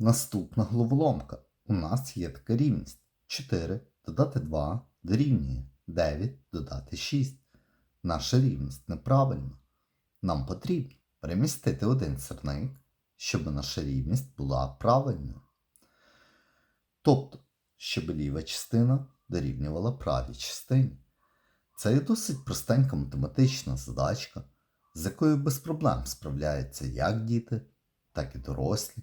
Наступна головоломка. У нас є така рівність. 4 додати 2 дорівнює 9 додати 6. Наша рівність неправильна. Нам потрібно перемістити один сірник, щоб наша рівність була правильною. Тобто, щоб ліва частина дорівнювала правій частині. Це є досить простенька математична задачка, з якою без проблем справляються як діти, так і дорослі.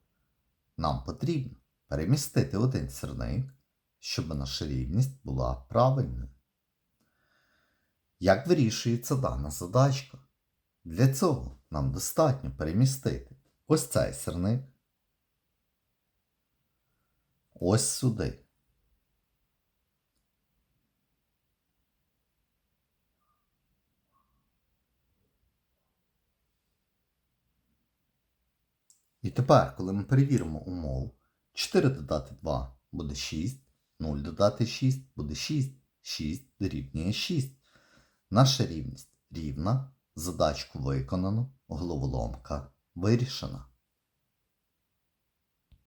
Нам потрібно перемістити один сірник, щоб наша рівність була правильною. Як вирішується дана задачка? Для цього нам достатньо перемістити ось цей сірник, ось сюди. І тепер, коли ми перевіримо умову, 4 додати 2 буде 6, 0 додати 6 буде 6, 6 дорівнює 6. Наша рівність рівна, задачку виконано, головоломка вирішена.